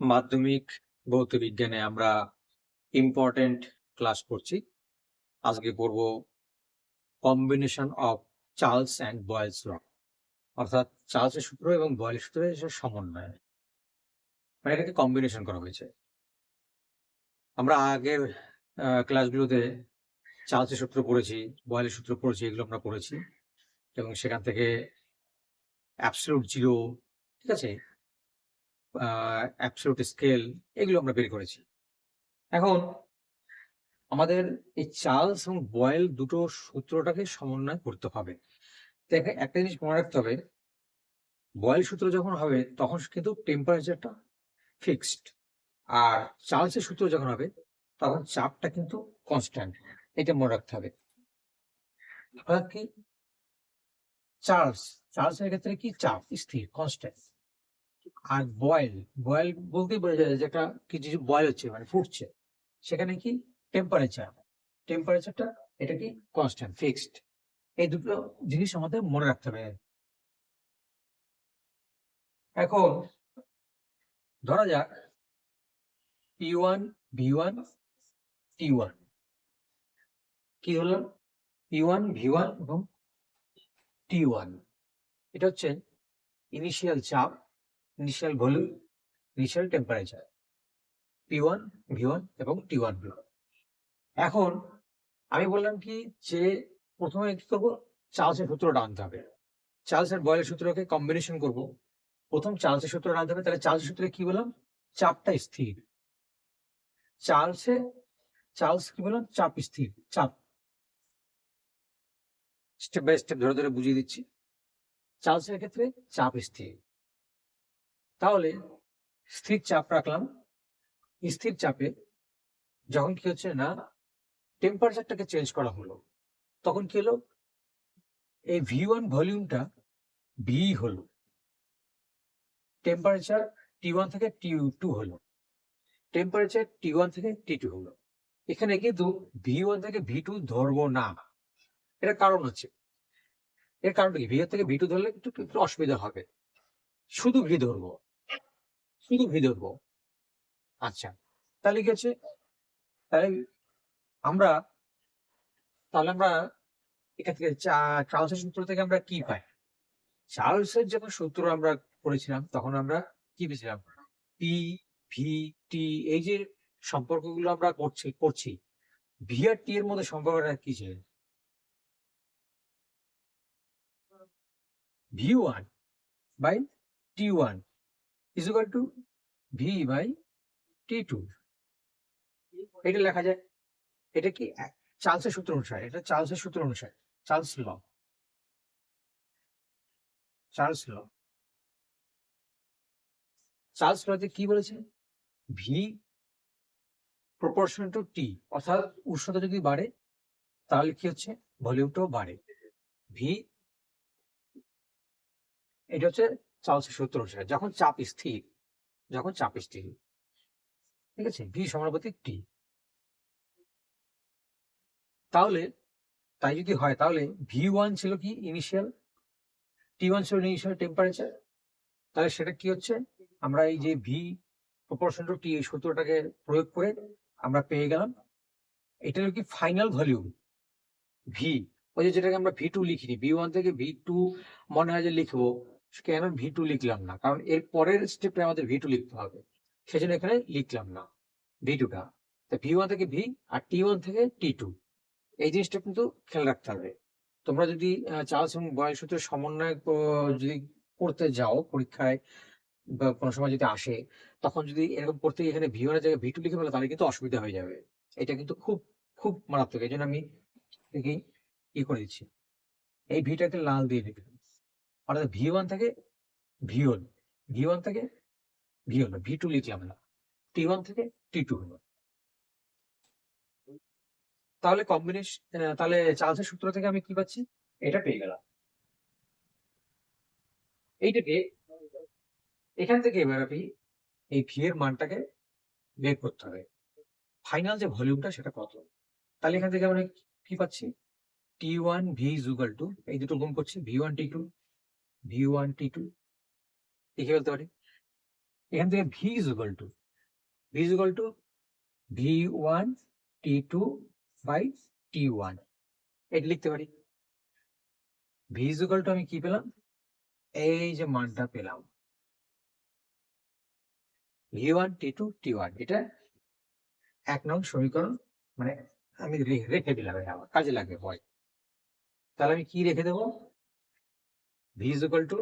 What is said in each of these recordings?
মাধ্যমিক ভৌত বিজ্ঞানে আমরা ইম্পর্টেন্ট ক্লাস করছি। আজকে করব combination of Charles and Boyle's law অর্থাৎ চার্লসের সূত্র এবং বয়েলের সূত্রের সমন্বয়। মানে এটাকে কম্বিনেশন করা হয়েছে। আমরা আগের ক্লাসগুলোতে চার্লসের সূত্র পড়েছি বয়েলের সূত্র পড়েছি, এগুলো আমরা পড়েছি। এবং সেখান থেকে অ্যাবসলুট জিরো ঠিক আছে? অ্যাবসলুট স্কেল এগুলো আমরা বের করেছি। এখন আমাদের এই চার্লস এবং বয়েল দুটো সূত্রটাকে সমন্বয় করতে হবে। দেখে একটা জিনিস মনে রাখতে হবে, বয়েল সূত্র যখন হবে তখন কিন্তু টেম্পারেচারটা ফিক্সড আর চার্লসের সূত্র যখন হবে তখন চাপটা কিন্তু কনস্ট্যান্ট এটা মনে রাখতে হবে। কি? চার্লস, চার্লসের ক্ষেত্রে কি? চাপ, স্থির কনস্ট্যান্ট আর বয়েল বয়েল বলতেই বোঝা যায় যে একটা কিছু বয়েল হচ্ছে মানে ফুটছে। সেখানে কি টেম্পারেচার টেম্পারেচারটা এটা কি কনস্ট্যান্ট ফিক্সড এই দুটো জিনিস আমাদের মনে রাখতে হবে। এখন ধরা যাক P one V one T one কি হলো পি ওয়ান ভি ওয়ান এবং টি ওয়ান এটা হচ্ছে ইনিশিয়াল চাপ। Initial volume initial temperature P one V one এবং টি ওয়ান ভি এখন আমি বললাম কি যে প্রথমে কি করব? চার্লসের সূত্রটা আনতে হবে। চার্লসের বয়েলের সূত্রকে কম্বিনেশন করব। প্রথম চার্লসের সূত্রটা আনতে হবে, তাহলে চার্লসের সূত্রে কি বললাম? চাপটা স্থির। চার্লসে, চার্লস কি বললাম? চাপ স্থির, চাপ। স্টেপ বাই স্টেপ ধরে ধরে বুঝিয়ে দিচ্ছি। চার্লসের ক্ষেত্রে চাপ স্থির। তাহলে স্থির চাপ রাখলাম। স্থির চাপে যখন কি হচ্ছে না টেম্পারেচারটাকে চেঞ্জ করা হলো, তখন কি হলো? এই ভি ওয়ান ভলিউমটা ভি হলো। টেম্পারেচার টি ওয়ান থেকে টি টু হলো। টেম্পারেচার টি ওয়ান থেকে টি টু হলো। এখানে কিন্তু ভি ওয়ান থেকে ভি টু ধরবো না। এটা কারণ হচ্ছে, এর কারণ কি? ভি থেকে ভি টু ধরলে একটু অসুবিধা হবে। শুধু ভি ধরবো। শুধু ভি ধরবো আচ্ছা। তাহলে কি আছে তাহলে আমরা তাহলে আমরা এখান থেকে চার্লসের সূত্র থেকে আমরা কি পাই? চার্লসের যখন সূত্র আমরা পড়েছিলাম তখন আমরা কি পেয়েছিলাম? পি ভি টি এই যে সম্পর্কগুলো আমরা করছি করছি। ভি আর টি এর মধ্যে সম্পর্কটা কি ছিল V one by T one is equal to V by T two এটা লেখা যায়। এটা কি চার্লসের সূত্র অনুসারে? এটা চার্লসের সূত্র অনুসারে। Charles law. Charles law. Charles লতে কি বলেছে? ভি প্রপোর্শন টু টি অর্থাৎ উষ্ণতা যদি বাড়ে, তাহলে কি হচ্ছে? ভলিউমটাও বাড়ে। ভি এটা হচ্ছে চার্লসের সূত্র অনুসারে যখন চাপ স্থির, যখন চাপ স্থির, ঠিক আছে? ভি সমানুপাতিক টি তাহলে, তাই যদি হয়, তাহলে ভি ওয়ান ছিল কি ইনিশিয়াল টি ওয়ান ছিল ইনিশিয়াল টেম্পারেচার তাহলে সেটা কি হচ্ছে? আমরা এই যে ভি প্রপোর্শন টু টি এই সূত্রটাকে প্রয়োগ করে আমরা পেয়ে গেলাম। এটা কি ফাইনাল ভলিউম ভি ওই যেটাকে আমরা ভি টু লিখিনি ভি ওয়ান থেকে ভি টু মনে হয় যে লিখব। কেন ভি টু লিখলাম না। কারণ এর পরের স্টেপে আমাদের ভি টু লিখতে হবে। সেজন্য এখানে লিখলাম না ভি টুটা ভি ওয়ান থেকে ভি আর টি ওয়ান থেকে টি টু। এই জিনিসটা কিন্তু খেয়াল রাখতে হবে। তোমরা যদি চার্লস এবং বয়েল সূত্রের সমন্বয় যদি করতে যাও পরীক্ষায় বা কোনো সময় যদি আসে, তখন যদি এরকম গিয়ে এখানে ভি ওয়ানের জায়গায় ভি টু লিখে ফেলে, তাহলে কিন্তু অসুবিধা হয়ে যাবে। এটা কিন্তু খুব খুব মারাত্মক। এই জন্য আমি দেখি ই করে দিচ্ছি। এই ভিটাকে লাল দিয়ে লিখলাম অর্থাৎ ভি ওয়ান থেকে ভি হল ভি ওয়ান থেকে ভি হলো ভি টু লিখলাম না। টি ওয়ান থেকে টি টু হলো। তাহলে কম্বিনেশন তাহলে চার্লসের সূত্র থেকে আমি কি পাচ্ছি? এটা পেয়ে গেলাম। এইটাকে এখান থেকে এবার আমি এই ভি এর মানটাকে বের করতে হবে। ফাইনাল যে ভলিউমটা সেটা কত? তাহলে এখান থেকে আমরা কি পাচ্ছি? টি ওয়ান ভি জুগাল টু এই দুটো গুণ করছি V one T two V one T two লিখে ফেলতে পারি। এখান থেকে two two V one T two by T one লিখতে পারি। টু আমি কি পেলাম? এই যে মানটা পেলাম। V one T two T one এটা এক নং সমীকরণ মানে আমি রেখে দিলাম কাজে লাগবে, হয়। তাহলে আমি কি রেখে দেবো? ভি ইজ ইকুয়াল টু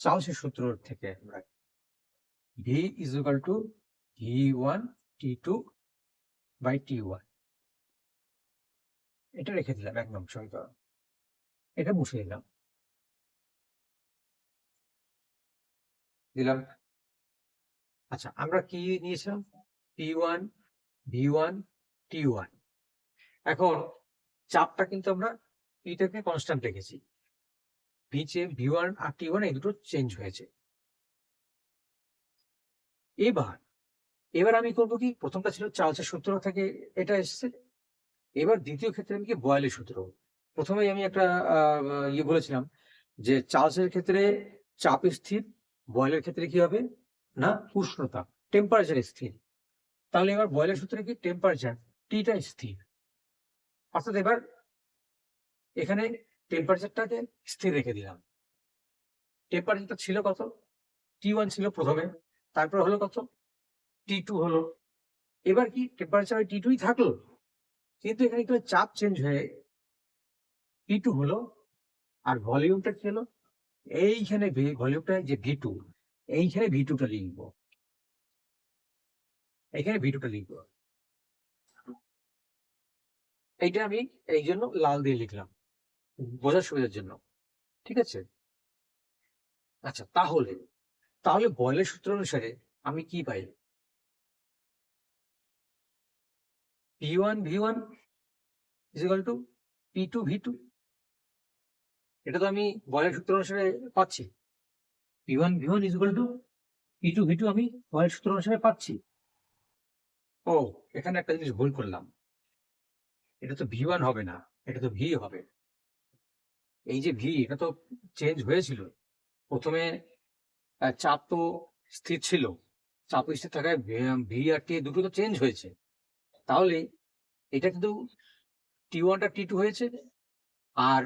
চার্লসের সূত্র থেকে। আমরা V is equal to V one T two by T one এটা রেখে দিলাম এক নং সমীকরণ। এটা মুছে দিলাম। দিলাম। আচ্ছা আমরা কি নিয়েছিলাম? P one V one T one এখন চাপটা কিন্তু আমরা পিটাকে কনস্ট্যান্ট রেখেছি। ভিচে ভি ওয়ান আর টি ওয়ান এই দুটো চেঞ্জ হয়েছে। এবার এবার আমি করব কি? প্রথমটা ছিল চার্লসের সূত্র থেকে এটা এসেছে। এবার দ্বিতীয় ক্ষেত্রে আমি কি বয়েলের সূত্র। প্রথমে আমি একটা ইয়ে বলেছিলাম যে চার্লসের ক্ষেত্রে চাপ স্থির, বয়েলের ক্ষেত্রে কি হবে? না উষ্ণতা টেম্পারেচার স্থির। তাহলে এবার বয়েলের সূত্রে কি? টেম্পারেচার টিটা স্থির। অর্থাৎ এবার এখানে টেম্পারেচারটাকে স্থির রেখে দিলাম। টেম্পারেচারটা ছিল কত? টি ওয়ান ছিল প্রথমে, তারপর হলো কত? টি টু হলো। এবার কি? টেম্পারেচার টি টুই থাকল। কিন্তু এখানে একটু চাপ চেঞ্জ হয়ে টি টু হলো, আর ভলিউমটা কি হলো? এইখানে ভলিউমটা যে ভি টু এইখানে ভি টুটা লিখব। এইখানে ভি টুটা লিখব। এইটা আমি এই জন্য লাল দিয়ে লিখলাম, বোঝার সুবিধার জন্য। ঠিক আছে? আচ্ছা তাহলে তাহলে বয়লের সূত্র অনুসারে আমি কি পাই? P one V one is equal to P two V two এটা তো আমি বয়লের সূত্র অনুসারে পাচ্ছি। টু আমি সূত্র অনুসারে পাচ্ছি। ও, এখানে একটা জিনিস ভুল করলাম। এটা তো ভি ওয়ান হবে না, এটা তো হবে। এই যে এটা তো চেঞ্জ হয়েছিল। প্রথমে চাপ তো স্থির ছিল। চাপ স্থির থাকায় ভি আর টি দুটো তো চেঞ্জ হয়েছে। তাহলে, এটা কিন্তু টি ওয়ানটা টি টু হয়েছে, আর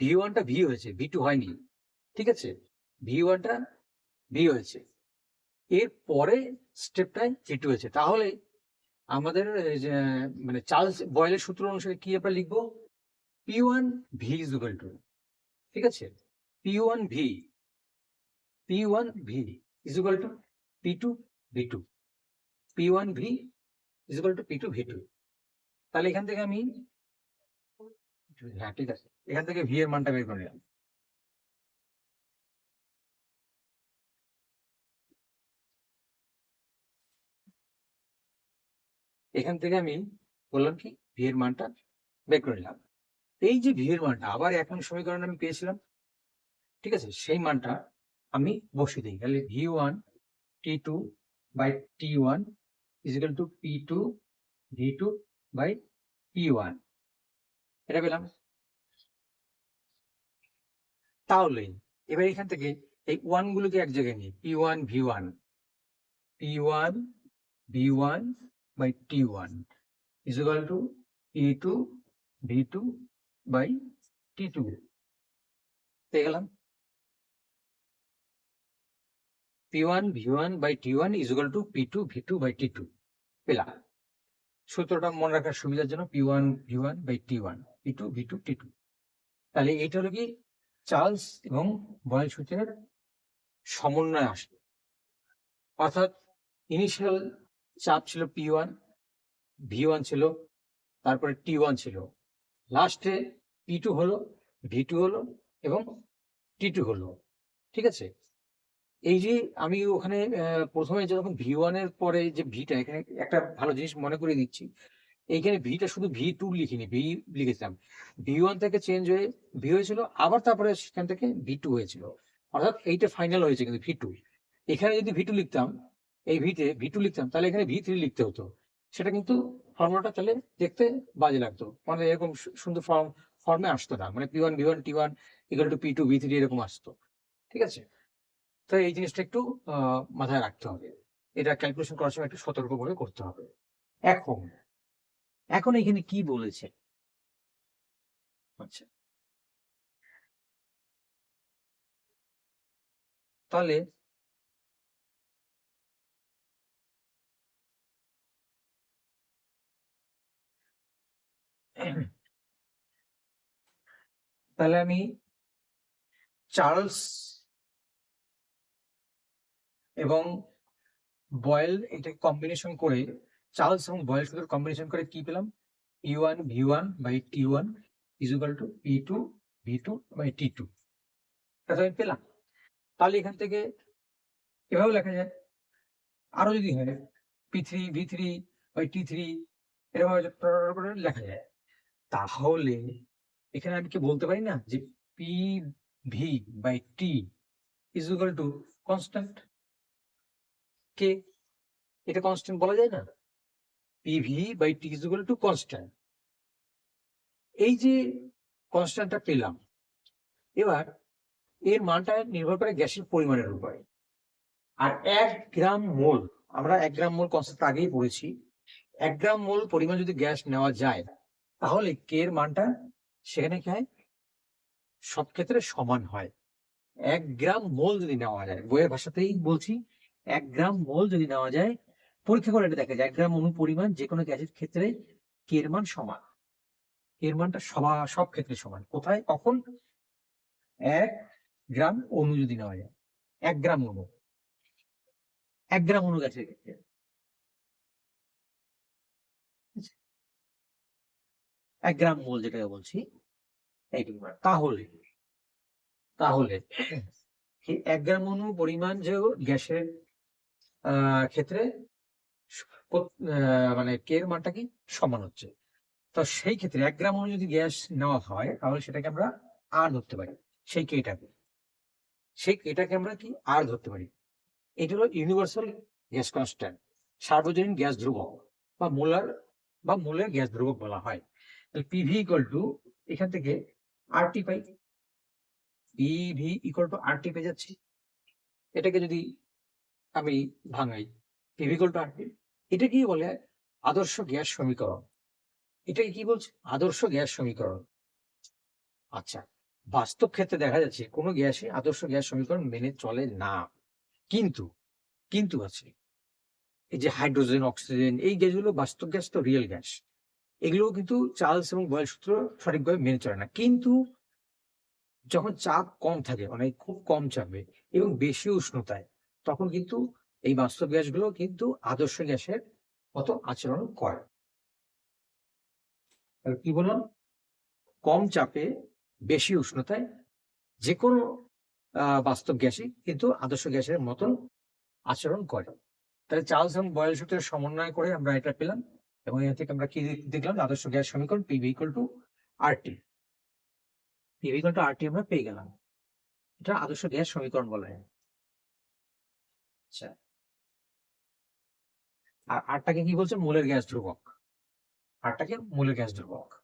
ভি ওয়ানটা ভি হয়েছে ভি টু হয়নি। ঠিক আছে? ভি ওয়ানটা, ভি হয়েছে। এর পরে স্টেপটায় ভি টু হয়েছে। তাহলে আমাদের মানে চার্লস বয়েলের সূত্র অনুসারে কি আমরা লিখব? P one V is equal to, ঠিক আছে? P one V, P one V is equal to P two V two, P one V is equal to P two V two. তাহলে এখান থেকে আমি হ্যাঁ ঠিক আছে। এখান থেকে ভি এর মানটা বের করে নিলাম। এখান থেকে আমি বললাম কি ভি এর মানটা বের করে নিলাম। এই যে ভি এর মানটা, আবার এখন সমীকরণ আমি পেয়েছিলাম। ঠিক আছে? সেই মানটা আমি বসিয়ে দিই। তাহলে V one T two by T one is equal to P two V two by P one এটা পেলাম। তাহলে এবার এখান থেকে এই ওয়ান গুলোকে এক জায়গায় নিই। P one V one P one V one is equal to P two V two by T two পেয়ে গেলাম। P one V one by T one is equal to P two V two by T two পেলাম। সূত্রটা মনে রাখার সুবিধার জন্য P one V one by T one P two V two T two তাহলে এইটা হলো কি? চার্লস এবং বয়েল সূত্রের সমন্বয় আসবে। অর্থাৎ ইনিশিয়াল চাপ ছিল পি ওয়ান ভি ওয়ান ছিল, তারপরে টি ওয়ান ছিল। লাস্টে পি টু হলো ভি টু হলো এবং টি টু হলো, ঠিক আছে? এই যে আমি ওখানে প্রথমে যখন ভি ওয়ানের পরে যে ভিটা এখানে একটা ভালো জিনিস মনে করে দিচ্ছি। এইখানে ভিটা শুধু ভি টু লিখিনি ভি লিখেছিলাম। ভি ওয়ান থেকে চেঞ্জ হয়ে ভি হয়েছিল, আবার তারপরে সেখান থেকে ভি টু হয়েছিল। অর্থাৎ এইটা ফাইনাল হয়েছে কিন্তু ভি টু এখানে যদি ভি টু লিখতাম এই ভিতে ভি টু লিখতাম, তাহলে এখানে ভি থ্রি লিখতে হতো। সেটা কিন্তু ফর্মুলাটা তাহলে দেখতে বাজে লাগতো। মানে এরকম সুন্দর ফর্ম, ফর্মে আসতো না। মানে P one V one T one equal to P two V three এরকম আসতো। ঠিক আছে? তো এই জিনিসটা একটু মাথায় রাখতে হবে। এটা ক্যালকুলেশন করার সময় একটু সতর্ক করে করতে হবে। এখন এখন এখানে কি বলেছে? আচ্ছা। তাহলে তাহলে আমি চার্লস এবং বয়েল এটা কম্বিনেশন করে, চার্লস এবং বয়েল শুধু কম্বিনেশন করে কি পেলাম? P one V one by T one is equal to P two V two by T two এটা আমি পেলাম। তাহলে এখান থেকে এভাবে লেখা যায়। আরও যদি হয় P three V three by T three এরকম লেখা যায়। তাহলে এখানে আমি কি বলতে পারি না যে P V by T is equal to constant কে এটা কনস্ট্যান্ট বলা যায় না? P V by T is equal to constant এই যে কনস্ট্যান্টটা পেলাম, এবার এর মানটা নির্ভর করে গ্যাসের পরিমাণের উপরে। আর এক গ্রাম মোল, আমরা এক গ্রাম মোল কনসেপ্ট আগেই পড়েছি, এক গ্রাম মোল পরিমাণ যদি গ্যাস নেওয়া যায় তাহলে কে এর মানটা সেখানে কি হয়? সব ক্ষেত্রে সমান হয়। এক গ্রাম মোল যদি নেওয়া যায়, বইয়ের ভাষাতেই বলছি, এক গ্রাম মোল যদি নেওয়া যায়, পরীক্ষা করে এটা দেখা যায়, এক গ্রাম অনু পরিমাণ যে কোনো গ্যাসের ক্ষেত্রে কে এর মান সমান। এর মানটা সবা, সব ক্ষেত্রে সমান। কোথায়? কখন? এক গ্রাম অণু যদি নেওয়া যায়, এক গ্রাম অণু এক গ্রাম অনু গ্যাসের ক্ষেত্রে। এক গ্রাম মোল যেটাকে বলছি তাহলে তাহলে এক গ্রাম অনু পরিমাণ যে গ্যাসের ক্ষেত্রে মানে কে এর মানটা কি? সমান হচ্ছে। তো সেই ক্ষেত্রে এক গ্রাম অনু যদি গ্যাস নেওয়া হয়, তাহলে সেটাকে আমরা আর ধরতে পারি। সেই কেটাকে সেই কেটাকে আমরা কি? আর ধরতে পারি। এটা হলো ইউনিভার্সাল গ্যাস কনস্ট্যান্ট সার্বজনীন গ্যাস ধ্রুবক, বা মোলার, বা মোলের গ্যাস ধ্রুবক বলা হয়। পিভি ইকুয়াল টু এখান থেকে R T pi. PV equal to R T পেয়ে যাচ্ছি। এটাকে যদি আমি ভাঙাই PV equal to R T এটা কি বলে? আদর্শ গ্যাস সমীকরণ। এটাকে কি বলছে? আদর্শ গ্যাস সমীকরণ। আচ্ছা বাস্তব ক্ষেত্রে দেখা যাচ্ছে কোনো গ্যাসে আদর্শ গ্যাস সমীকরণ মেনে চলে না। কিন্তু কিন্তু আছে। এই যে হাইড্রোজেন, অক্সিজেন, এই গ্যাসগুলো বাস্তব গ্যাস তো রিয়েল গ্যাস। এগুলো কিন্তু চার্লস এবং বয়েল সূত্র সঠিকভাবে মেনে চলে না। কিন্তু যখন চাপ কম থাকে মানে খুব কম চাপে এবং বেশি উষ্ণতায়, তখন কিন্তু এই বাস্তব গ্যাসগুলো কিন্তু আদর্শ গ্যাসের মতো আচরণ করে। কি বললাম? কম চাপে, বেশি উষ্ণতায় যে কোনো বাস্তব গ্যাসই কিন্তু আদর্শ গ্যাসের মতন আচরণ করে। তাহলে চার্লস এবং বয়েল সূত্রের সমন্বয় করে আমরা এটা পেলাম। এবং এখান থেকে আমরা কি দেখলাম আদর্শ গ্যাস সমীকরণ PV equal to RT PV equal to RT আমরা পেয়ে গেলাম। এটা আদর্শ গ্যাস সমীকরণ বলা হয়। আচ্ছা। আর আরটাকে কি বলছে? মূলের গ্যাস ধ্রুবক। আরটাকে মূলের গ্যাস ধ্রুবক।